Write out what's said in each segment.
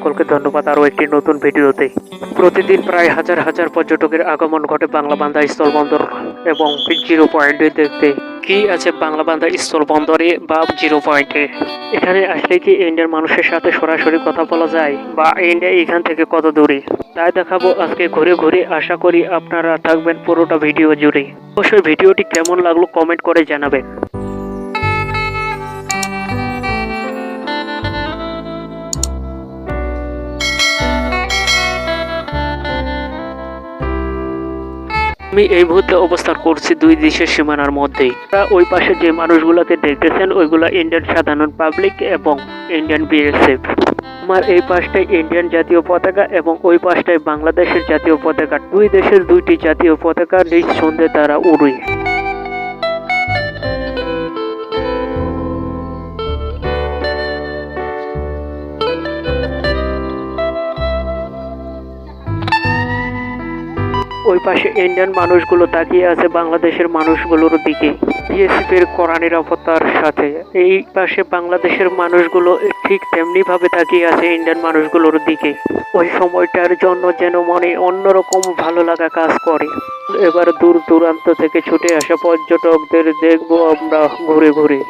সকলকে ধন্যবাদ। আরও একটি নতুন ভিডিওতে। প্রতিদিন প্রায় হাজার হাজার পর্যটকের আগমন ঘটে বাংলা বান্ধা স্থলবন্দর এবং জিরো পয়েন্টে। দেখতে কি আছে বাংলা বান্ধা স্থলবন্দরে বা জিরো পয়েন্টে? এখানে আসলে কি ইন্ডিয়ার মানুষের সাথে সরাসরি কথা বলা যায়? বা ইন্ডিয়া এখান থেকে কত দূরে? তাই দেখাবো আজকে ঘুরে ঘুরে। আশা করি আপনারা থাকবেন পুরোটা ভিডিও জুড়ে। অবশ্যই ভিডিওটি কেমন লাগল কমেন্ট করে জানাবেন। আমি এই মুহূর্তে অবস্থান করছি দুই দেশের সীমানার মধ্যেই। ওই পাশে যে মানুষগুলোকে দেখতেছেন, ওইগুলো ইন্ডিয়ান সাধারণ পাবলিক এবং ইন্ডিয়ান বিএসএফ আমার এই পাশটায় ইন্ডিয়ান জাতীয় পতাকা এবং ওই পাশটায় বাংলাদেশের জাতীয় পতাকা। দুই দেশের দুইটি জাতীয় পতাকা নিজ সন্ধে তারা উড়ুই ওই পাশে ইন্ডিয়ান মানুষগুলো তাকিয়ে আছে বাংলাদেশের মানুষগুলোর দিকে। বিএসএফ এর কড়া নিরাপত্তার সাথে। এই পাশে বাংলাদেশের মানুষগুলো ঠিক তেমনি ভাবে তাকিয়ে আছে ইন্ডিয়ান মানুষগুলোর দিকে। ওই সময়টার জন্য যেন মনে অন্যরকম ভালো লাগা কাজ করে। এবার দূর দূরান্ত থেকে ছুটে আসা পর্যটকদের দেখব আমরা ঘুরে ঘুরে।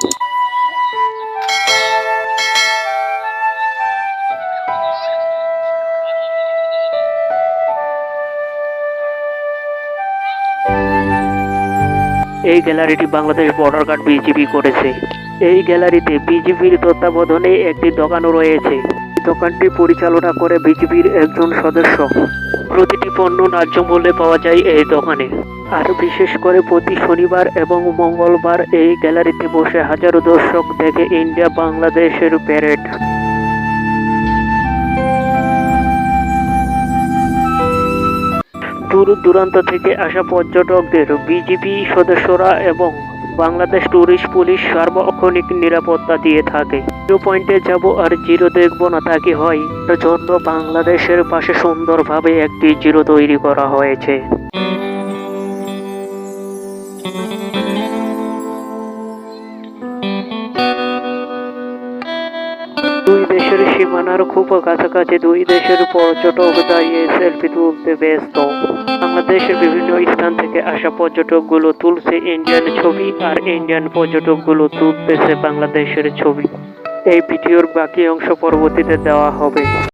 এই গ্যালারিটি বাংলাদেশ বর্ডার গার্ড বিজিবি করেছে। এই গ্যালারিতে বিজিবির তত্ত্বাবধানে একটি দোকানও রয়েছে। দোকানটি পরিচালনা করে বিজিবির একজন সদস্য। প্রতিটি পণ্য ন্যায্য মূল্যে পাওয়া যায় এই দোকানে। আর বিশেষ করে প্রতি শনিবার এবং মঙ্গলবার এই গ্যালারিতে বসে হাজারো দর্শক দেখে ইন্ডিয়া বাংলাদেশের প্যারেড। দূর দূরান্ত থেকে আসা পর্যটকদের বিজিবি সদস্যরা এবং বাংলাদেশ ট্যুরিস্ট পুলিশ সার্বক্ষণিক নিরাপত্তা দিয়ে থাকে। জিরো পয়েন্টে যাব আর জিরো দেখব না তা কি হয়? তার জন্য বাংলাদেশের পাশে সুন্দরভাবে একটি জিরো তৈরি করা হয়েছে। দুই দেশের সীমানার খুব কাছাকাছি দুই দেশের পর্যটক দাঁড়িয়ে সেলফি তুলতে ব্যস্ত। বাংলাদেশের বিভিন্ন স্থান থেকে আসা পর্যটকগুলো তুলছে ইন্ডিয়ান ছবি আর ইন্ডিয়ান পর্যটকগুলো তুলতেছে বাংলাদেশের ছবি। এই ভিডিওর বাকি অংশ পরবর্তীতে দেওয়া হবে।